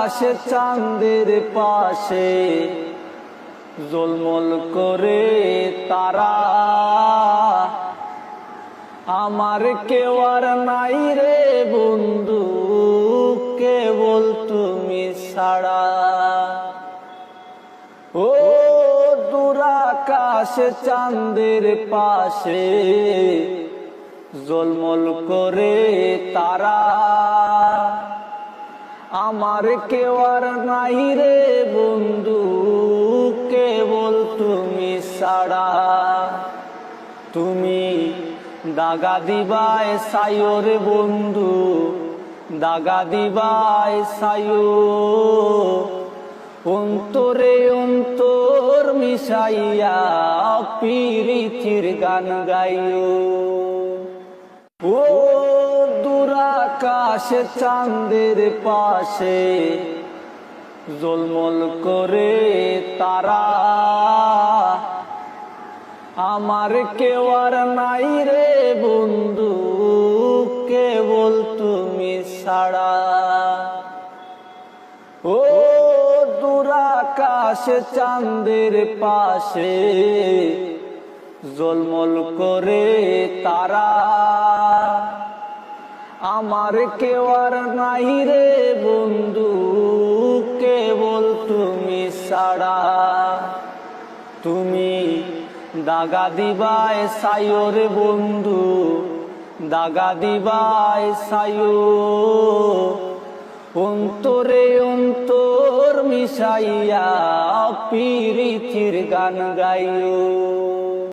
আকাশে চাঁদের পাশে জলমল করে তারা। আমার কেউ আর নাই রে বন্ধু, কেবল তুমি ছাড়া। ও দুরাকাশে, চাঁদের পাশে জলমল করে তারা। আমার কেউ আর নাই রে বন্ধু, কেবল তুমি ছাড়া। তুমি দাগা দিবায় সায়ো রে বন্ধু, দাগা দিবায় সায়ো। অন্তরে অন্তর মিশাইয়া পিরিতির গান গাইও। ও দুরাকাশে চাঁদের পাশে জলমল করে তারা। আমার কেউ আর নাই রে বন্ধু, কেবল তুমি ছাড়া। ও দুরাকাশে চাঁদের পাশে জলমল করে তারা। আমার কেউ আর নাই রে বন্ধু, কেবল তুমি ছাড়া। তুমি দাগা দিবায় সায়ো রে বন্ধু, দাগা দিবায় সায়ো। অন্তরে অন্তর মিশাইয়া পিরিতির গান গাইও।